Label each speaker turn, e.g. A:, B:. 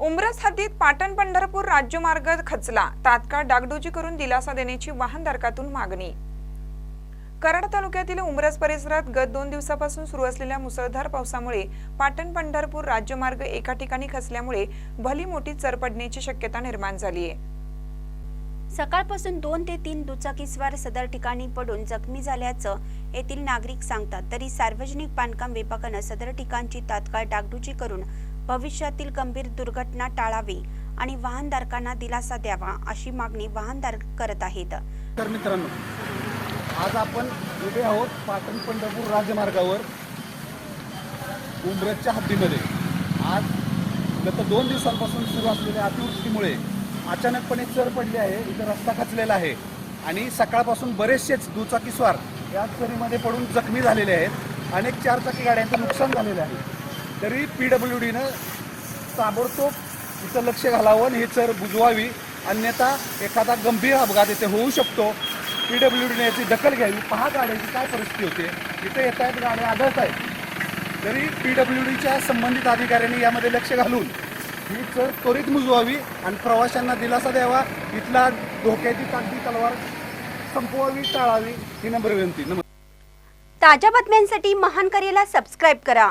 A: उमरस हद्दीत पाटण पंढरपूर राज्यमार्ग खचला. तात्काळ डागडुजी करून दिलासा देण्याची वाहनधारकातून मागणी. कराड तालुक्यातील उमरस परिसरात गत दोन दिवसापासून सुरू असलेल्या मुसळधार पावसामुळे पाटण पंढरपूर राज्यमार्ग एका ठिकाणी खचल्यामुळे भली मोठी चर पडण्याची शक्यता निर्माण झाली आहे
B: सकाळपासून दोन ते तीन दुचाकीस्वार सदर ठिकाणी पडून जखमी झाल्याचं येथील नागरिक सांगतात. तरी सार्वजनिक बांधकाम विभागानं सदर ठिकाणची तात्काळ डागडुजी करून भविष्यातील गंभीर दुर्घटना टाळावी आणि वाहनधारकांना दिलासा द्यावा अशी मागणी वाहनधारक करत आहेत.
C: तर मित्रांनो आज आपण उभे आहोत पाटण पंढरपूर राजमार्गावर उमरतच्या हद्दीमध्ये. आज गत दोन दिवसांपासून सुरू असलेल्या अतिवृष्टीमुळे अचानकपणे चर पडली आहे इथं रस्ता खचलेला आहे आणि सकाळपासून बरेचसेच दुचाकीस्वार या चरीमध्ये पडून जखमी झालेले आहेत. अनेक चारचाकी गाड्यांचं नुकसान झालेलं आहे. तरी पी डब्ल्यू डीनं ताबडतोब तिचं लक्ष घालावं आणि ही चर बुजवावी. अन्यथा एखादा गंभीर अपघात इथे होऊ शकतो. पी डब्ल्यू डीने याची दखल घ्यावी. पहा गाड्याची काय परिस्थिती होते? इथे येत आहेत गाड्या आढळत आहेत तरी पी डब्ल्यू डीच्या संबंधित अधिकाऱ्यांनी यामध्ये लक्ष घालून ही चर त्वरित मुजवावी आणि प्रवाशांना दिलासा द्यावा. इथला धोक्याची ताकदी तलवार संपवावी टाळावी ही नम्र विनंती. नमस्कार.
B: ताज्या बातम्यांसाठी महान करेला सबस्क्राईब करा.